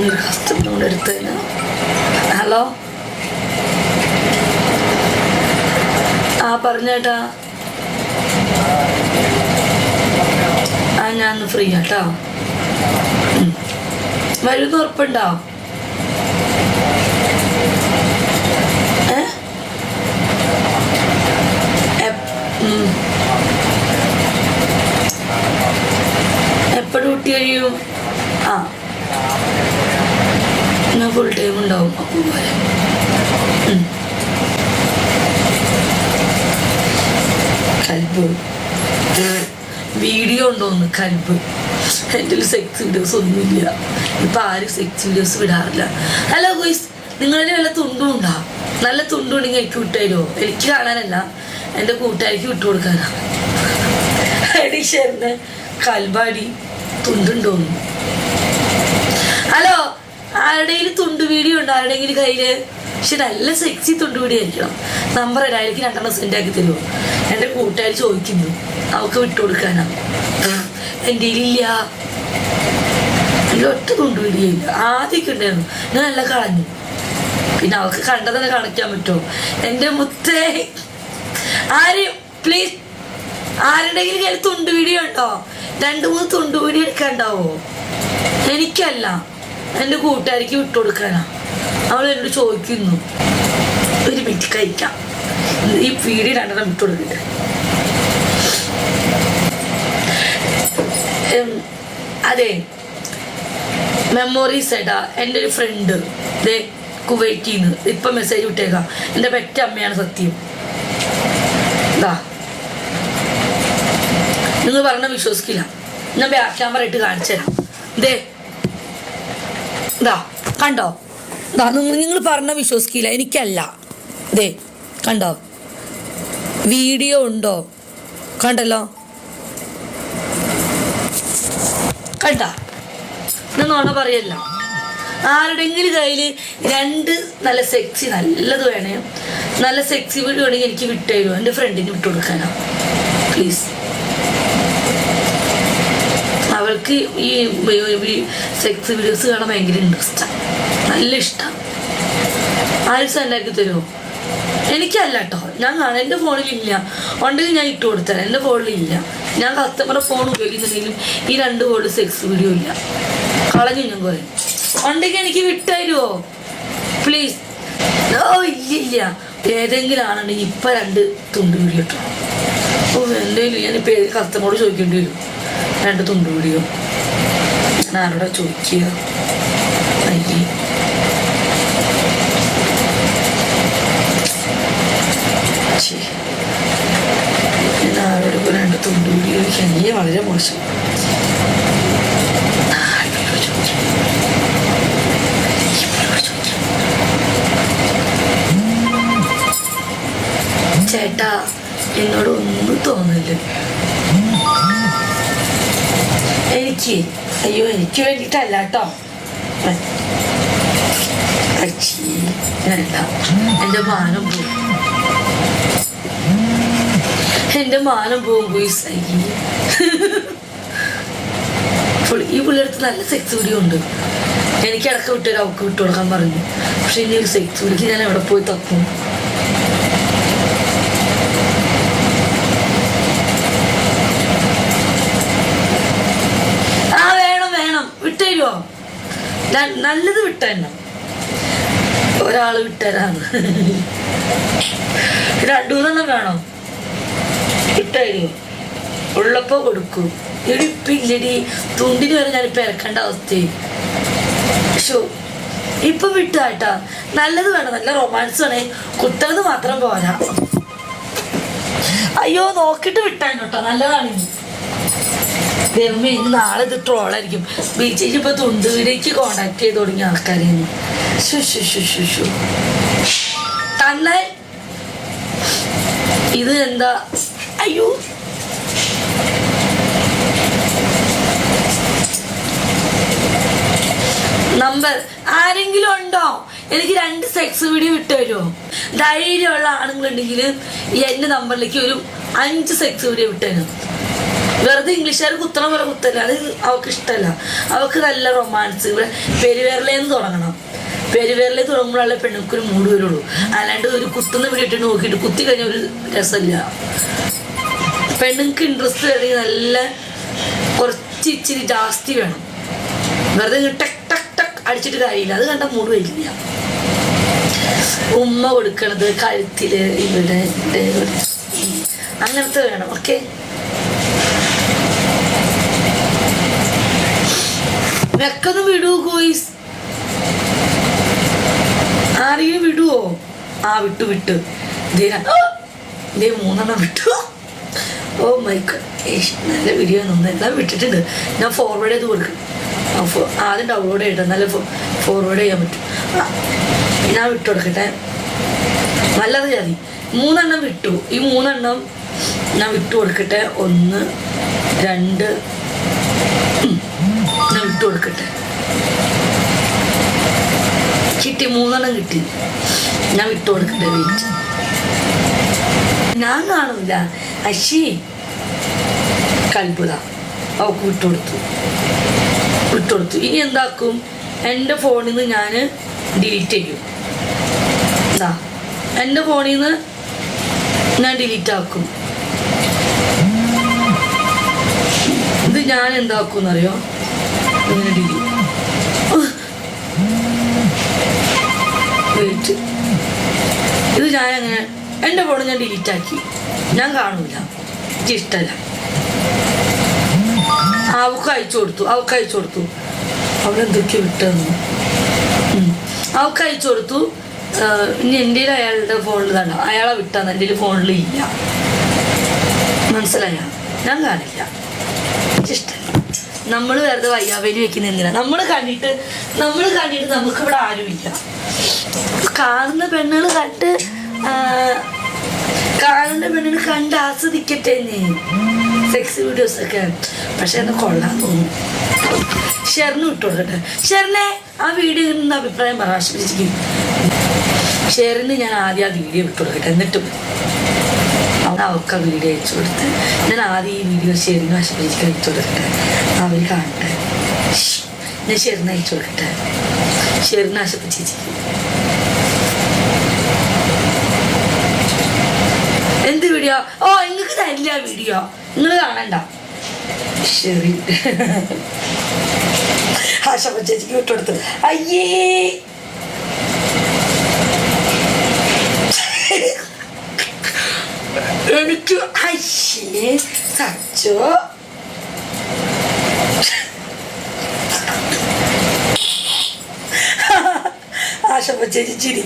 ഒരു കസ്റ്റമറിനോട് എടുത്തതിന് ഹലോ? ആ പറഞ്ഞേട്ടാ ആ ഞാൻ ഫ്രീ ആട്ടോ. വരുന്ന ഉറപ്പുണ്ടോ. എപ്പോഴും കുട്ടി കഴിയും? ആ. ഫുൾ ടൈം ഉണ്ടാവും. അപ്പം പോലെ കൽബ്. വീഡിയോ ഉണ്ടോന്ന് കൽബ്. എന്റെ ഒരു സെക്സ് വീഡിയോസ് ഒന്നുമില്ല. ഇപ്പം ആരും സെക്സ് വീഡിയോസ് വിടാറില്ല. ഹലോ ഗോയ്സ് നിങ്ങളുടെ നല്ല തുണ്ടും ഉണ്ടാ? നല്ല തുണ്ടുണ്ടെങ്കിൽ എനിക്ക് വിട്ടുതരുമോ എനിക്ക് കാണാനല്ല. എന്റെ കൂട്ടുകാരിക്ക് വിട്ടു കൊടുക്കാനാ. എഡിഷറിന് കൽബാടി തുണ്ടുണ്ടോന്ന്. ഹലോ ആരുടെയും തുണ്ട് വീഡിയോ ഉണ്ടോ ആരുടെയെങ്കിലും കയ്യിൽ. പക്ഷെ നല്ല സെക്സി തുണ്ട് വീഡിയോ ആയിരിക്കണം. നമ്പർ ഇടായിരിക്കും രണ്ടെണ്ണം സെൻഡ് ആക്കി തരുമോ എന്റെ കൂട്ടുകാർ ചോദിക്കുന്നു. അവൾക്ക് വിട്ടു കൊടുക്കാനാ. എന്റെ ഇല്ല. എന്റെ ഒറ്റ തുണ്ട് വീഡിയോ ഇല്ല. ആദ്യമൊക്കെ ഉണ്ടായിരുന്നു. ഞാൻ നല്ല കളഞ്ഞു. പിന്നെ അവൾക്ക് കണ്ടതന്നെ കാണിക്കാൻ പറ്റുമോ? എന്റെ മുത്തേ. ആരെയും പ്ലീസ് ആരുടെയെങ്കിലും കയ്യിൽ തുണ്ട് രണ്ടു മൂന്ന് തുണ്ട് വീഡിയോ എടുക്കാണ്ടാവോ എനിക്കല്ല. എന്റെ കൂട്ടുകാരിക്ക് വിട്ടുകൊടുക്കാനാ. അവൾ എന്നോട് ചോദിക്കുന്നു ഒരു മിനിറ്റ് കഴിക്കാം. ഈ പീടി രണ്ടെണ്ണം വിട്ടുകൊടുക്കട്ടെ കൊടുക്കട്ടെ അതെ മെമ്മോറീസ് ഏട്ടാ എന്റെ ഒരു ഫ്രണ്ട് ദേ കുവൈറ്റിൽ നിന്ന് ഇപ്പം മെസ്സേജ് വിട്ടേക്കാം. എന്റെ പെറ്റ അമ്മയാണ് സത്യം. ഇതാ നിങ്ങൾ പറഞ്ഞ വിശ്വസിക്കില്ല. ഞാൻ ബാക്ക് ക്യാമറ ഇട്ട് കാണിച്ചു തരാം ദേ ഇതാ കണ്ടോ? ഇതാ നിങ്ങൾ നിങ്ങൾ പറഞ്ഞ വിശ്വസിക്കില്ല. എനിക്കല്ല. ദേ കണ്ടോ? വീഡിയോ ഉണ്ടോ? കണ്ടല്ലോ? കണ്ട? നോണ പറയല്ല. ആരുടെങ്കിലും കയ്യിൽ രണ്ട് നല്ല സെക്സി നല്ലത് വേണേ. നല്ല സെക്സി വീഡിയോ വേണമെങ്കിൽ എനിക്ക് വിട്ടുതരുമോ എന്റെ ഫ്രണ്ടിന് വിട്ടു കൊടുക്കാനോ. പ്ലീസ് അവൾക്ക് ഈ സെക്സ് വീഡിയോസ് കാണാൻ ഭയങ്കര ഇൻട്രസ്റ്റാണ് നല്ല ഇഷ്ടം. ആരും സെൻഡാക്കി തരുമോ എനിക്കല്ല കേട്ടോ ഞാൻ കാണാം എന്റെ ഫോണിലില്ല. ഉണ്ടെങ്കിൽ ഞാൻ ഇട്ട് കൊടുത്തരാം. എന്റെ ഫോണിലില്ല. ഞാൻ കസ്റ്റമറെ ഫോൺ ഉപയോഗിക്കുന്നുണ്ടെങ്കിലും ഈ രണ്ട് ഫോണിൽ സെക്സ് വീഡിയോ ഇല്ല. കളഞ്ഞു ഞാൻ കുറേ. ഉണ്ടെങ്കിൽ എനിക്ക് വിട്ടുതരുമോ പ്ലീസ് ഓ ഇല്ല ഇല്ല. ഏതെങ്കിലും ആണെന്നുണ്ടെങ്കിൽ ഇപ്പം രണ്ട് തുണ്ട് വീഡിയോ ഇട്ടോ ഓ എന്തെങ്കിലും ഞാൻ ഏത് കസ്റ്റമറോട് ചോദിക്കേണ്ടി വരും? രണ്ട് തുണ്ട് വീഡിയോ ഞാൻ ആരോടെ ചോദിക്കുക? അയ്യേ. ഞാൻ രണ്ട് തുണ്ട് വീഡിയോ ചോദിക്കാൻ അയ്യേ വളരെ മോശം? ചേട്ടാ എന്നോട് ഒന്നും തോന്നില്ല. എനിക്ക്. അയ്യോ എനിക്ക് വേണ്ടിയിട്ടല്ല കേട്ടോ എന്റെ മാനം പോകും എന്റെ മാനം പോകും ഈ പുള്ളിയടുത്ത് നല്ല സെക്സ് വീഡിയോ ഉണ്ട്. എനിക്ക് ഇടയ്ക്ക് വിട്ടൊരു അവക്ക് വിട്ടു കൊടുക്കാൻ പറഞ്ഞു. പക്ഷെ ഇനി ഒരു സെക്സ് വീഡിയോക്ക് ഞാൻ എവിടെ പോയി തപ്പും ആ വേണം വേണം വിട്ടുതരുമോ നല്ലത് വിട്ടുതരണം. ഒരാൾ വിട്ടുതരാന്ന്. രണ്ടു വേണോ? വിട്ടുതരുമോ ഉള്ളപ്പോ കൊടുക്കൂ. ഇടിപ്പില്ലടി തുണ്ടിന് വരെ ഞാനിപ്പോ ഇറക്കേണ്ട അവസ്ഥ ഷോ ഇപ്പൊ വിട്ടാട്ടാ നല്ലത് വേണം. നല്ല റൊമാൻസ് വേണേ കുത്തത് മാത്രം പോരാ. അയ്യോ നോക്കിട്ട് വിട്ടാൻ കേട്ടോ. നല്ലതാണ് ദൈവമേ ഇനി നാളെ ഇത് ട്രോളായിരിക്കും. ബീച്ചിൽ ഇപ്പൊ തുണ്ടുവിലേക്ക് കോണ്ടാക്ട് ചെയ്ത് തുടങ്ങിയ ആൾക്കാരെയാണ്. ശു ശു ശു ശു ശു തന്നെ ഇത് എന്താ? അയ്യോ. നമ്പർ. ആരെങ്കിലും ഉണ്ടോ? എനിക്ക് രണ്ട് സെക്സ് വീഡിയോ ഇട്ട് തരുമോ? ധൈര്യമുള്ള ആണുങ്ങളുണ്ടെങ്കിൽ എന്റെ നമ്പറിലേക്ക് ഒരു അഞ്ച് സെക്സ് വീഡിയോ വിട്ടു തരും. വെറുതെ ഇംഗ്ലീഷുകാർ കുത്തണ പോലെ കുത്തല്ല? അത് അവൾക്ക് ഇഷ്ടമല്ല അവൾക്ക് നല്ല റൊമാൻസ് ഇവിടെ പെരുവേറിലേന്ന് തുടങ്ങണം. പെരുവേറിലെ പെണ്ണുക്ക് പെണ്ണുക്കൊരു മൂട് വരുള്ളൂ. അല്ലാണ്ട് ഒരു കുത്തുന്ന വീട്ടിട്ട് നോക്കിയിട്ട് കുത്തി കഴിഞ്ഞ ഒരു രസമില്ല. പെണ്ണുങ്ങൾക്ക് ഇൻട്രസ്റ്റ് വേണമെങ്കിൽ നല്ല കുറച്ച് ഇച്ചിരി ജാസ്തി വേണം. വെറുതെ ടക് ടക്ക് ടക്ക് അടിച്ചിട്ട് കാര്യമില്ല. അത് കണ്ട മൂട് വരില്ല. ഉമ്മ കൊടുക്കണത് കഴുത്തിൽ ഇവിടെ. അങ്ങനത്തെ വേണം. ഓക്കെ വെക്കൊന്ന് വിടൂ കോയിസ് ആരെയും വിടുവോ? ആ വിട്ടു വിട്ടു. ദേ മൂന്നെണ്ണം വിട്ടു. ഓ മൈക്ക് നല്ല വീഡിയോ നിന്ന് എല്ലാം വിട്ടിട്ടുണ്ട്. ഞാൻ ഫോർവേഡ് ചെയ്ത് കൊടുക്കും. ആദ്യം ഡൗൺലോഡ് ചെയ്യട്ടെ. നല്ല ഫോർവേഡ് ചെയ്യാൻ പറ്റും. ഞാൻ വിട്ടു കൊടുക്കട്ടെ. നല്ലത് ചതി മൂന്നെണ്ണം വിട്ടു. ഈ മൂന്നെണ്ണം ഞാൻ വിട്ടു കൊടുക്കട്ടെ. ഒന്ന് രണ്ട്. ഞാൻ വിട്ടു കൊടുക്കട്ടെ. കിട്ടി മൂന്നെണ്ണം കിട്ടി. ഞാൻ വിട്ടു കൊടുക്കട്ടെ വെയിറ്റ് ഞാൻ കാണൂല അശി കൽബുത അവക്ക് വിട്ടുകൊടുത്തു വിട്ടുകൊടുത്തു ഇനി എന്താക്കും? എന്റെ ഫോണിൽ നിന്ന് ഞാൻ ഡിലീറ്റ് ചെയ്യും. എന്താ എന്റെ ഫോണിൽ നിന്ന് ഞാൻ ഡിലീറ്റ് ആക്കും. ഇത് ഞാൻ എന്താക്കും എന്നറിയോ വെയിറ്റ് ഇത് ഞാൻ അങ്ങനെ എന്റെ ഫോൺ ഞാൻ ഡിലീറ്റ് ആക്കി. ഞാൻ കാണൂല. എനിക്ക് ഇഷ്ടമല്ല അവക്ക് അയച്ചു കൊടുത്തു. അവക്ക് അയച്ചു കൊടുത്തു. അവളെന്തൊക്കെ വിട്ടെന്നു അവക്ക് അയച്ചു കൊടുത്തു. ഇനി എന്റെ അയാളുടെ ഫോണിൽ തന്നെ അയാളെ വിട്ടാന്ന്. എന്റെ ഫോണിൽ ഇല്ല. മനസ്സിലായ? ഞാൻ കാണില്ല. എനിക്കിഷ്ടമല്ല നമ്മൾ വെറുതെ വയ്യാവേലി വെക്കുന്ന എന്തിനാ? നമ്മൾ കണ്ടിട്ട് നമ്മൾ കണ്ടിട്ട് നമുക്ക് നമുക്കിവിടെ ആരുമില്ല കാണുന്ന പെണ്ണുകൾ കണ്ട് കാണുന്ന പെണ്ണുകൾ കണ്ട് ആസ്വദിക്കട്ടെ സെക്സ് വീഡിയോസ് ഒക്കെ. പക്ഷെ എന്നെ കൊള്ളാൻ തോന്നും. ഷെറിന് വിട്ടു കൊടുക്കട്ടെ. ഷെറിനെ ആ വീഡിയോ നിന്ന് അഭിപ്രായം പരാമർശിച്ചിരിക്കും ഷെറിന് ഞാൻ ആദ്യം ആ വീഡിയോ വിട്ടു കൊടുക്കട്ടെ. എന്നിട്ട്. അവൾക്ക് ആ വീഡിയോ അയച്ചു കൊടുത്ത്. ഞാൻ ആദ്യം ഈ വീഡിയോ ഷെറിന് ആശുപത്രിക്ക് അയച്ചു കൊടുക്കട്ടെ. അവർ കാണട്ടെ. ഞാൻ ഷെറിന് അയച്ചു കൊടുക്കട്ടെ. ഷെറിന് ആശുപത്രി എന്ത് വീഡിയോ ഓ നിങ്ങൾക്ക് തരില്ല വീഡിയോ നിങ്ങൾ കാണണ്ട. ശരി. ആശപ്പ ചേച്ചിക്ക് വിട്ടുകൊടുത്തു അയ്യേ. 起打折 啊什么阶级距离